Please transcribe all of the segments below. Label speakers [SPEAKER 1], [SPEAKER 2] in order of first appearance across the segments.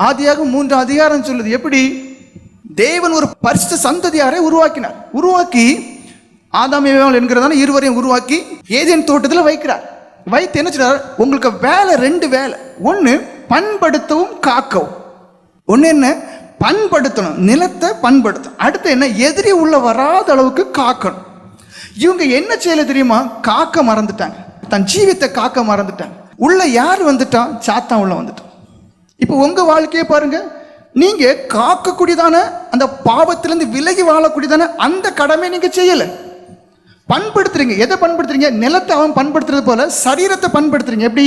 [SPEAKER 1] ஆதியாக மூன்று அதிகாரம் சொல்லுது. எப்படி? தேவன் ஒரு பரிசுத்த சந்ததியாரை உருவாக்கினார். உருவாக்கி ஆதாம் என்கிறதான இருவரையும் உருவாக்கி ஏதேன் தோட்டத்தில் வைக்கிறார். வைத்து என்ன சொல்றார்? உங்களுக்கு வேலை ரெண்டு வேலை. ஒன்று பண்படுத்தவும் காக்கவும். ஒன்று என்ன? பண்படுத்தணும். நிலத்தை பண்படுத்தணும். அடுத்து என்ன? எதிரி உள்ள வராத அளவுக்கு காக்கணும். இவங்க என்ன செய்யல தெரியுமா? காக்க மறந்துட்டாங்க. தன் ஜீவித்தை காக்க மறந்துட்டாங்க. உள்ள யார் வந்துட்டான்? சாத்தான் உள்ள வந்துட்டான். இப்போ உங்க வாழ்க்கையை பாருங்க. நீங்க காக்கக்கூடியதான அந்த பாவத்திலிருந்து விலகி வாழக்கூடியதான அந்த கடமை நீங்க செய்யல. பண்படுத்துறீங்க. எதை பண்படுத்துறீங்க? நிலத்தை அவன் பண்படுத்துறது போல சரீரத்தை பண்படுத்துறீங்க. எப்படி?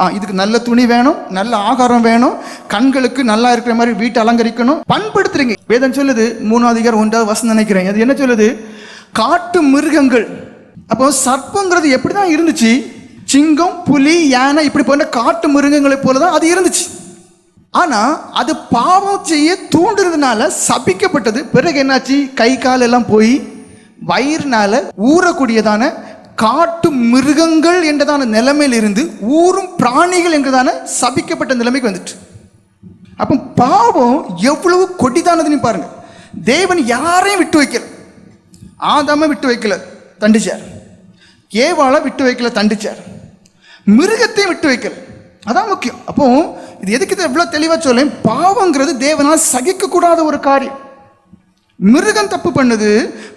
[SPEAKER 1] ஆ இதுக்கு நல்ல துணி வேணும் நல்ல ஆகாரம் வேணும் கண்களுக்கு நல்லா இருக்கிற மாதிரி வீட்டை அலங்கரிக்கணும். பண்படுத்துறீங்க. வேதம் சொல்லுது மூணாவது அதிகாரம் ஒன்றாவது வசனம் நினைக்கிறேன். அது என்ன சொல்லுது? காட்டு மிருகங்கள். அப்போ சர்ப்பங்கிறது எப்படி தான் இருந்துச்சு? சிங்கம் புலி யானை இப்படி போன்ற காட்டு மிருகங்களை போல தான் அது இருந்துச்சு. ஆனால் அது பாவம் செய்ய தூண்டுறதுனால சபிக்கப்பட்டது. பிறகு என்னாச்சு? கை கால் எல்லாம் போய் வயிறுனால ஊறக்கூடியதான காட்டு மிருகங்கள் என்றதான நிலைமையில இருந்து ஊறும் பிராணிகள் என்றதான சபிக்கப்பட்ட நிலைமைக்கு வந்துட்டு. அப்போ பாவம் எவ்வளவு கொடிதானதுன்னு பாருங்க. தேவன் யாரையும் விட்டு வைக்கல. ஆதாம விட்டு வைக்கல தண்டிச்சார். ஏவாளை விட்டு வைக்கல தண்டிச்சார். மிருகத்தையும் விட்டு வைக்கல. அதான் முக்கியம். அப்போது இது எதுக்கு இதை எவ்வளோ தெளிவாக சொல்லேன் பாவங்கிறது தேவனால் சகிக்கக்கூடாத ஒரு காரியம். மிருகம் தப்பு பண்ணுது.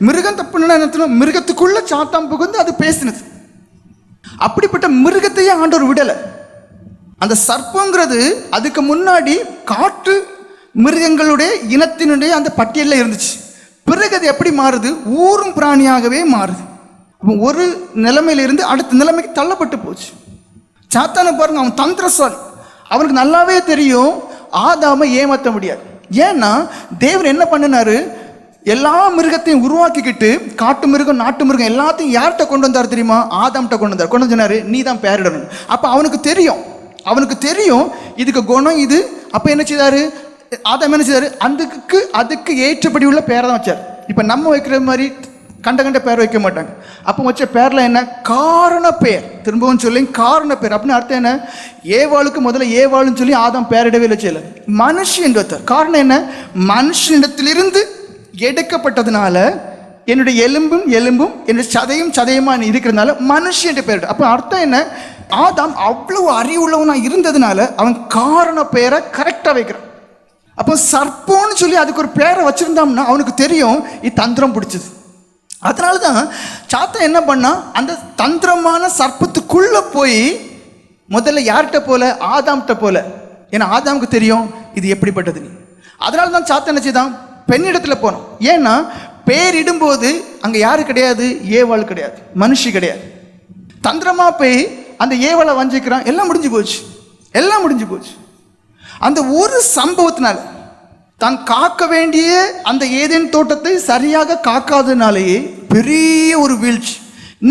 [SPEAKER 1] மிருகம் தப்புன்னு என்ன மிருகத்துக்குள்ள சாத்தாம் புகுந்து அது பேசினது. அப்படிப்பட்ட மிருகத்தையே ஆண்டவர் விடலை. அந்த சர்ப்பங்கிறது அதுக்கு முன்னாடி காட்டு மிருகங்களுடைய இனத்தினுடைய அந்த பட்டியலில் இருந்துச்சு. பிறகு அது எப்படி மாறுது? ஊரும் பிராணியாகவே மாறுது. ஒரு நிலைமையிலிருந்து அடுத்த நிலைமைக்கு தள்ளப்பட்டு போச்சு. சாத்தானை பாருங்க அவன் தந்திரசாலி. அவனுக்கு நல்லாவே தெரியும். ஆதாம ஏமாற்ற முடியாது. ஏன்னா தேவர் என்ன பண்ணினாரு? எல்லா மிருகத்தையும் உருவாக்கிக்கிட்டு காட்டு மிருகம் நாட்டு மிருகம் எல்லாத்தையும் யார்கிட்ட கொண்டு வந்தார் தெரியுமா? ஆதாம்கிட்ட கொண்டு வந்தார். கொண்டு வந்து நீ தான் பேரிடணும். அப்போ அவனுக்கு தெரியும். அவனுக்கு தெரியும் இதுக்கு குணம் இது. அப்போ என்ன செய்தாரு? ஆதாம் என்ன செய்தாரு? அதுக்கு அதுக்கு ஏற்றபடி உள்ள பேரை தான் வச்சார். இப்போ நம்ம வைக்கிற மாதிரி கண்ட கண்ட பேர் வைக்க மாட்டாங்க. அப்போ வச்ச பேரில் என்ன? காரண பேர். திரும்பவும் சொல்லி காரண பேர். அப்படின்னு அர்த்தம் என்ன? ஏவாளுக்கு முதல்ல ஏவாளுன்னு சொல்லி ஆதாம் பேரிடவே இல்லை செய்யல. மனுஷன் வைத்தார் காரணம் என்ன? மனுஷனிடத்திலிருந்து எடுக்கப்பட்டதுனால என்னுடைய எலும்பும் எலும்பும் என்னுடைய சதையும் சதையுமா இருக்கிறதுனால மனுஷன் பேர் அப்போ அர்த்தம் என்ன? ஆதாம் அவ்வளவு அறிவுள்ளவனாக இருந்ததுனால அவன் காரண பேரை கரெக்டாக வைக்கிறான். அப்போ சர்ப்போன்னு சொல்லி அதுக்கு ஒரு பேரை வச்சுருந்தோம்னா அவனுக்கு தெரியும் இது தந்திரம் பிடிச்சது. அதனால தான் சாத்தன் என்ன பண்ணா அந்த தந்திரமான சர்ப்பத்துக்குள்ளே போய் முதல்ல யார்கிட்ட போல? ஆதாம்கிட்ட போல. ஏன்னா ஆதாமுக்கு தெரியும் இது எப்படிப்பட்டது. நீ அதனால தான் சாத்தன் என்ன செய்தான்? பெண்ணிடத்துல போனோம் ஏன்னா பேரிடும்போது அங்கே யாரு கிடையாது? ஏவாள் கிடையாது. மனுஷி கிடையாது. தந்திரமாக போய் அந்த ஏவாளை வஞ்சிக்கிறான். எல்லாம் முடிஞ்சு போச்சு. எல்லாம் முடிஞ்சு போச்சு. அந்த ஒரு சம்பவத்தினால தான் காக்க வேண்டிய அந்த ஏதேன் தோட்டத்தை சரியாக காக்காதனாலேயே பெரிய ஒரு வீழ்ச்சி.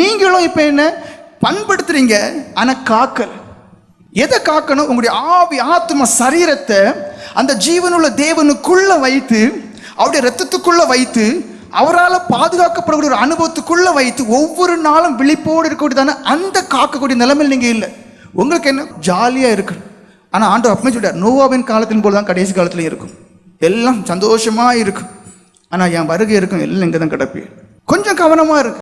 [SPEAKER 1] நீங்களும் இப்போ என்ன பண்படுத்துறீங்க? ஆனால் காக்கல். எதை காக்கணும்? உங்களுடைய ஆவி ஆத்ம சரீரத்தை அந்த ஜீவனுள்ள தேவனுக்குள்ளே வைத்து அவருடைய ரத்தத்துக்குள்ளே வைத்து அவரால் பாதுகாக்கப்படக்கூடிய ஒரு அனுபவத்துக்குள்ளே வைத்து ஒவ்வொரு நாளும் விழிப்போடு இருக்கக்கூடியதான அந்த காக்கக்கூடிய நிலைமையில் நீங்கள் இல்லை. உங்களுக்கு என்ன? ஜாலியாக இருக்கணும். ஆனால் ஆண்டு அப்பமே சொல்லிட்டார் நோவாவின் காலத்தின் போல தான் கடைசி காலத்துலையும் இருக்கும். எல்லாம் சந்தோஷமாக இருக்கும். ஆனால் என் வருகை இருக்கும் எல்லாம் இங்கே தான் கிடப்பேன். கொஞ்சம் கவனமாக இருக்கு.